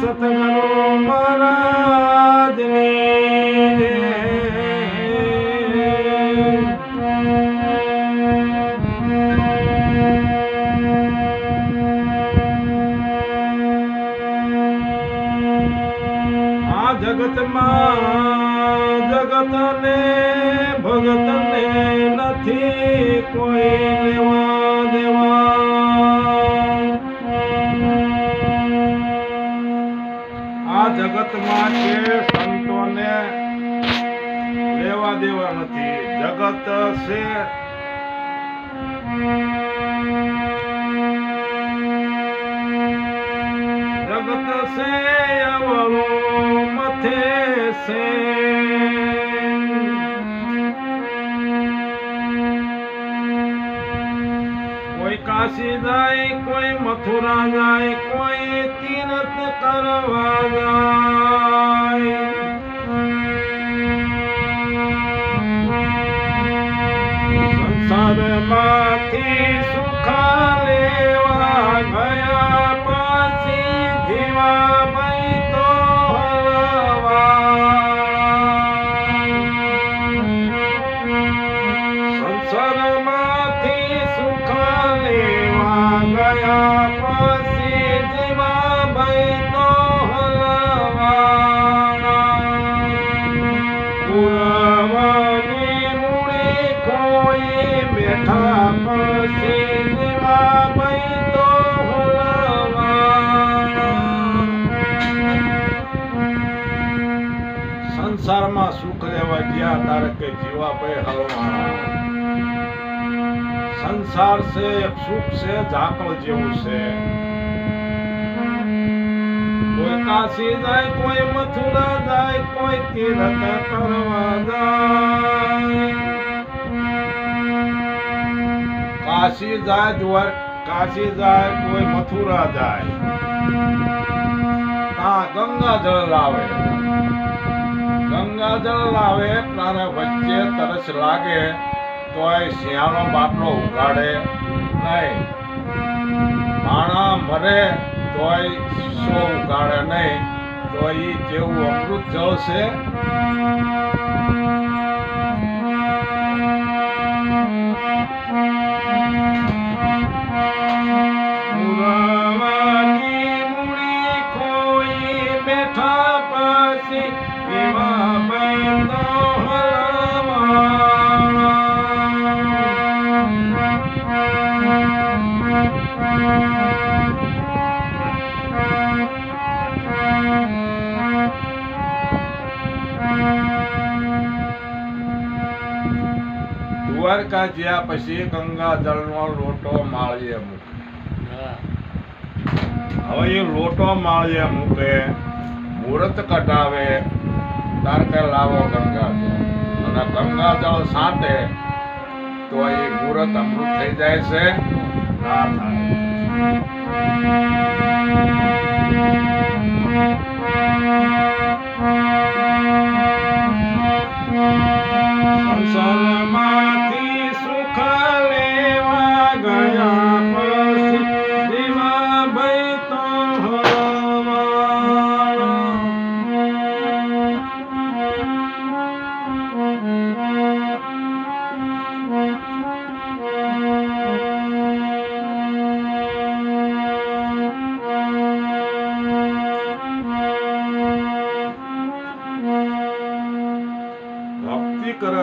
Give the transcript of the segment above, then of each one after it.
सतगे आ जगत मां जगत न भगते नथी कोई જગતમાં કે સંતોને લેવા દેવા નથી. જગત છે. જગત છે અવળો મથે છે. कोई मथुरा जाए कोई तीर तरवाजा सुख ભાઈ સંસારમાં સુખ લેવા ગયા તારે કે જીવાભાઈ હલવાના? સંસાર છે સુખ છે, ઝાકળ જેવું છે. કોઈ કાશી જાય, કોઈ મથુરા જાય, કોઈ તીર્થ કરવા જાય. કાશી જાય દ્વાર કાશી જાય, કોઈ મથુરા જાય. હા, ગંગાજળ લાવે. ગંગાજળ લાવે તારે વચ્ચે તરસ લાગે, તોય શિયાળો બાટલો ઉગાડે નહીં. માણા મરે, તોય સો ઉગાડે નહીં. તો એ જેવું અમૃત જળ છે દ્વારકા જ્યાં પછી ગંગા જળનો લોટો માળીએ મૂકે. હવે એ લોટો માળીએ મૂકે મુહૂર્ત કઢાવે તાર કે લાવો ગંગા અને ગંગા જળ સાંટે તો એ મુહૂર્ત અમૃત થઈ જાય છે ના થાય.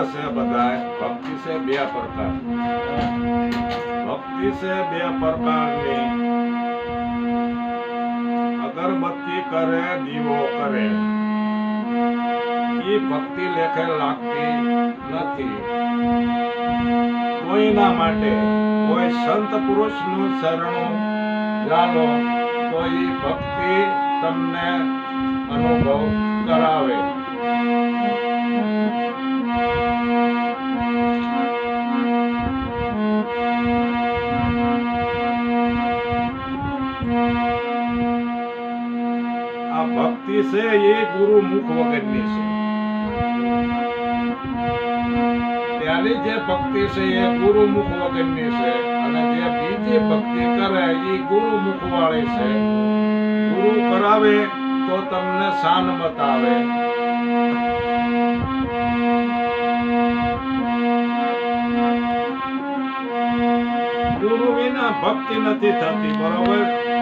છે બધાય. ભક્તિ છે બે પ્રકાર. ભક્તિ છે બે પ્રકારની. અગરબત્તી કરે, દીવો કરે. એ ભક્તિ લેખે લાગતી નથી. કોઈના માટે કોઈ સંત પુરુષનું શરણું જાણો તો એ ભક્તિ તમને અનુભવ કરાવે. ભક્તિ છે એ ગુરુ મુખ વગરની છે ત્યાંની જે ભક્તિ છે એ ગુરુ મુખ વગરની છે અને જે બીજી ભક્તિ કરે એ ગુરુ મુખવાળી છે. ગુરુ કરાવે તો તમને શાન બતાવે ગુરુ વિના ભક્તિ નથી થતી, બરોબર?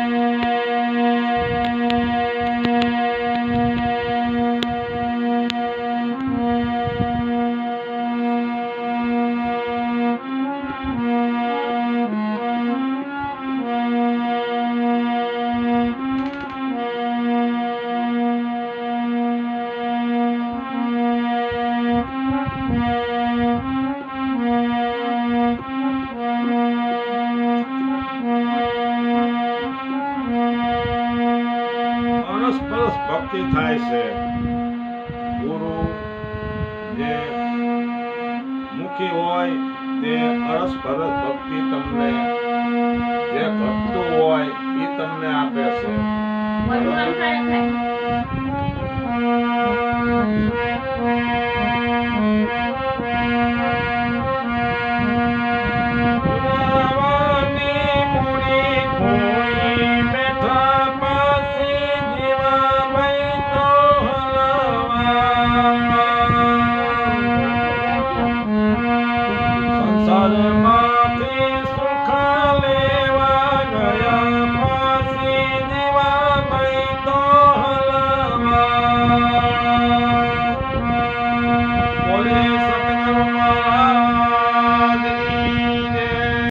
અરસપરસ થાય છે ગુરુ જે મુખી હોય તે અરસપરસ ભક્તિ તમને જે ભક્તો હોય એ તમને આપે છે